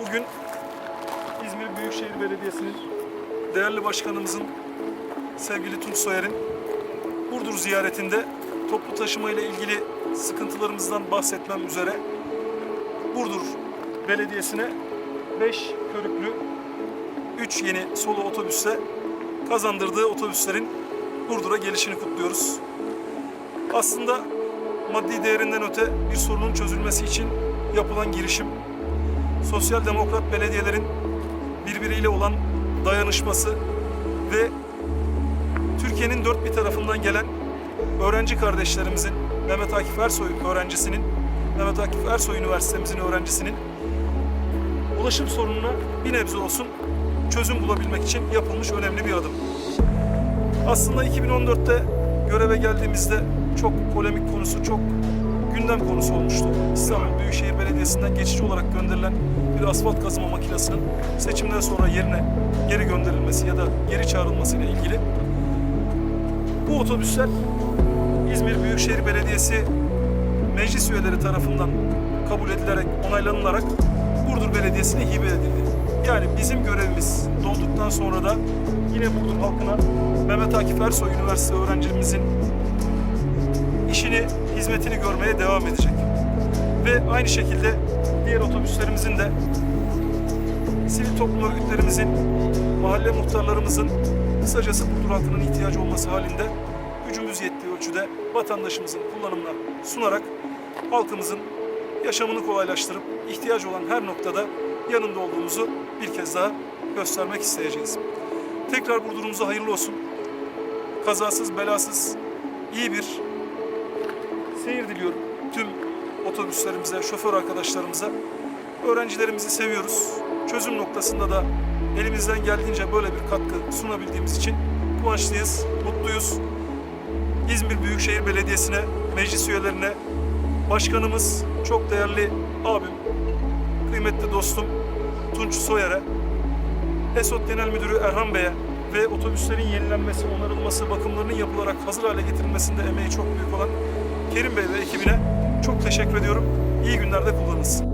Bugün İzmir Büyükşehir Belediyesi'nin değerli başkanımızın sevgili Tunç Soyer'in Burdur ziyaretinde toplu taşıma ile ilgili sıkıntılarımızdan bahsetmem üzere Burdur Belediyesi'ne 5 körüklü 3 yeni solo otobüse kazandırdığı otobüslerin Burdur'a gelişini kutluyoruz. Aslında maddi değerinden öte bir sorunun çözülmesi için yapılan girişim, sosyal demokrat belediyelerin birbiriyle olan dayanışması ve Türkiye'nin dört bir tarafından gelen öğrenci kardeşlerimizin, Mehmet Akif Ersoy öğrencisinin, Mehmet Akif Ersoy Üniversitemizin öğrencisinin ulaşım sorununa bir nebze olsun çözüm bulabilmek için yapılmış önemli bir adım. Aslında 2014'te göreve geldiğimizde çok polemik konusu, çok gündem konusu olmuştu. İstanbul Büyükşehir Belediyesi'nden geçici olarak gönderilen bir asfalt kazıma makinesinin seçimden sonra yerine geri gönderilmesi ya da geri çağrılması ile ilgili. Bu otobüsler İzmir Büyükşehir Belediyesi meclis üyeleri tarafından kabul edilerek, onaylanılarak Burdur Belediyesi'ne hibe edildi. Yani bizim görevimiz dolduktan sonra da yine Burdur halkına Mehmet Akif Ersoy Üniversitesi öğrencimizin işini, hizmetini görmeye devam edecek. Ve aynı şekilde diğer otobüslerimizin de sivil toplum örgütlerimizin, mahalle muhtarlarımızın, kısacası Burdur halkının ihtiyacı olması halinde gücümüz yettiği ölçüde vatandaşımızın kullanımına sunarak halkımızın yaşamını kolaylaştırıp ihtiyacı olan her noktada yanında olduğumuzu bir kez daha göstermek isteyeceğiz. Tekrar Burdur'umuza hayırlı olsun. Kazasız, belasız, iyi bir seyir diliyorum tüm otobüslerimize, şoför arkadaşlarımıza. Öğrencilerimizi seviyoruz. Çözüm noktasında da elimizden geldiğince böyle bir katkı sunabildiğimiz için kıvançlıyız, mutluyuz. İzmir Büyükşehir Belediyesi'ne, meclis üyelerine, başkanımız, çok değerli abim, kıymetli dostum Tunç Soyer'e, ESOT Genel Müdürü Erhan Bey'e ve otobüslerin yenilenmesi, onarılması, bakımlarının yapılarak hazır hale getirilmesinde emeği çok büyük olan Kerim Bey ve ekibine çok teşekkür ediyorum. İyi günlerde kullanınız.